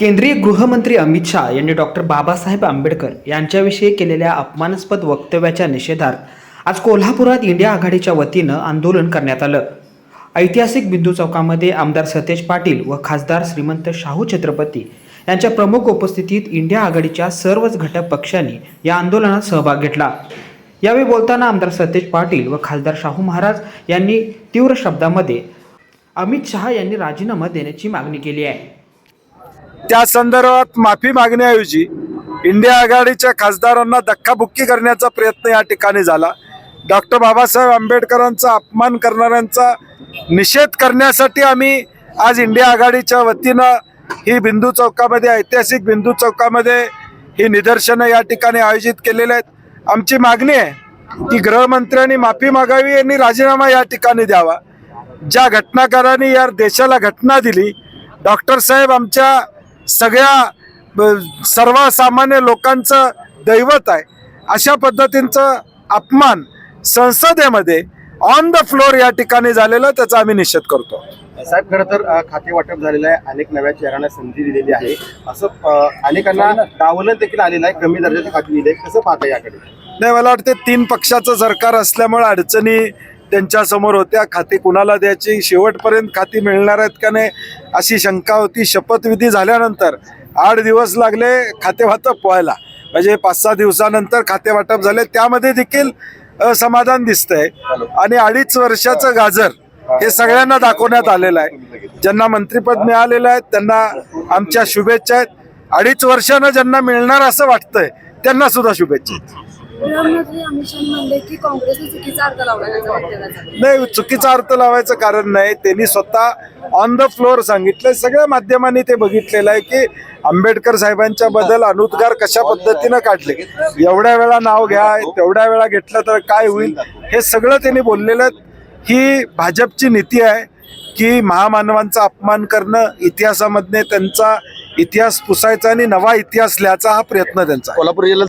केंद्रीय गृहमंत्री अमित शहा यांनी डॉक्टर बाबासाहेब आंबेडकर यांच्याविषयी केलेल्या अपमानास्पद वक्तव्याच्या निषेधार्थ आज कोल्हापुरात इंडिया आघाडीच्या वतीनं आंदोलन करण्यात आलं. ऐतिहासिक बिंदू चौकामध्ये आमदार सतेज पाटील व खासदार श्रीमंत शाहू छत्रपती यांच्या प्रमुख उपस्थितीत इंडिया आघाडीच्या सर्वच घटक पक्षांनी या आंदोलनात सहभाग घेतला. यावेळी बोलताना आमदार सतेज पाटील व खासदार शाहू महाराज यांनी तीव्र शब्दामध्ये अमित शहा यांनी राजीनामा देण्याची मागणी केली आहे. त्या संदर्भात माफी मागण्याऐवजी इंडिया आघाडीच्या खासदारांना धक्काबुक्की करण्याचा प्रयत्न या ठिकाणी झाला. डॉक्टर बाबासाहेब आंबेडकरांचा अपमान करणाऱ्यांचा निषेध करण्यासाठी आम्ही आज इंडिया आघाडीच्या वतीनं ही बिंदू चौकामध्ये ऐतिहासिक बिंदू चौकामध्ये ही निदर्शनं या ठिकाणी आयोजित केलेले आहेत. आमची मागणी आहे की गृहमंत्र्यांनी माफी मागावी आणि राजीनामा या ठिकाणी द्यावा. ज्या घटनाकारांनी या देशाला घटना दिली डॉक्टर साहेब आमच्या सगळ्या सर्वसामान्य लोकांचं दैवत आहे. अशा पद्धतींचं अपमान संसदेमध्ये ऑन द फ्लोर या ठिकाणी झालेलं त्याचा आम्ही निषेध करतो. साहेब खरं तर खाते वाटप झालेलं आहे. अनेक नव्या चेहऱ्यांना संधी दिलेली आहे. असं अनेकांना डावलत देखील आलेलं आहे. कमी दर्जाची खाती दिली आहे कसं पाहता याकडे? नाही मला वाटते तीन पक्षाचं सरकार असल्यामुळे अडचणी त्यांच्यासमोर होत्या. खाती कुणाला द्यायची? शेवटपर्यंत खाती मिळणार आहेत का नाही? अशी शंका होती. शपथविधी झाल्यानंतर आठ दिवस लागले खातेवाटप व्हायला. म्हणजे पाच सहा दिवसानंतर खाते वाटप झाले. त्यामध्ये देखील अ, समाधान दिसतंय. आणि अडीच वर्षाचं गाजर हे सगळ्यांना दाखवण्यात आलेलं आहे. ज्यांना मंत्रिपद मिळालेलं आहे त्यांना आमच्या शुभेच्छा आहेत. अडीच वर्षानं ज्यांना मिळणार असं वाटतंय त्यांना सुद्धा शुभेच्छा आहेत. गृहमंत्री अमित शहा म्हणले की काँग्रेसने चुकीचा अर्थ लावला त्याच्या वक्तव्याचा नाही चुकीचा अर्थ लावायचं कारण नाही. त्यांनी स्वतः ऑन द फ्लोअर सांगितलं सगळ्या माध्यमांनी ते बघितलेलं आहे की आंबेडकर साहेबांच्या बद्दल अनुद्गार कशा पद्धतीनं काढले? एवढ्या वेळा नाव घ्या तेवढ्या वेळा घेतलं तर काय होईल? हे सगळं त्यांनी बोललेलं आहे. ही भाजपची नीती आहे की महामानवांचा अपमान करणं इतिहासामधने त्यांचा इतिहास पुसायचा आणि नवा इतिहास लिहायचा हा प्रयत्न त्यांचा. कोल्हापूर जिल्ह्यात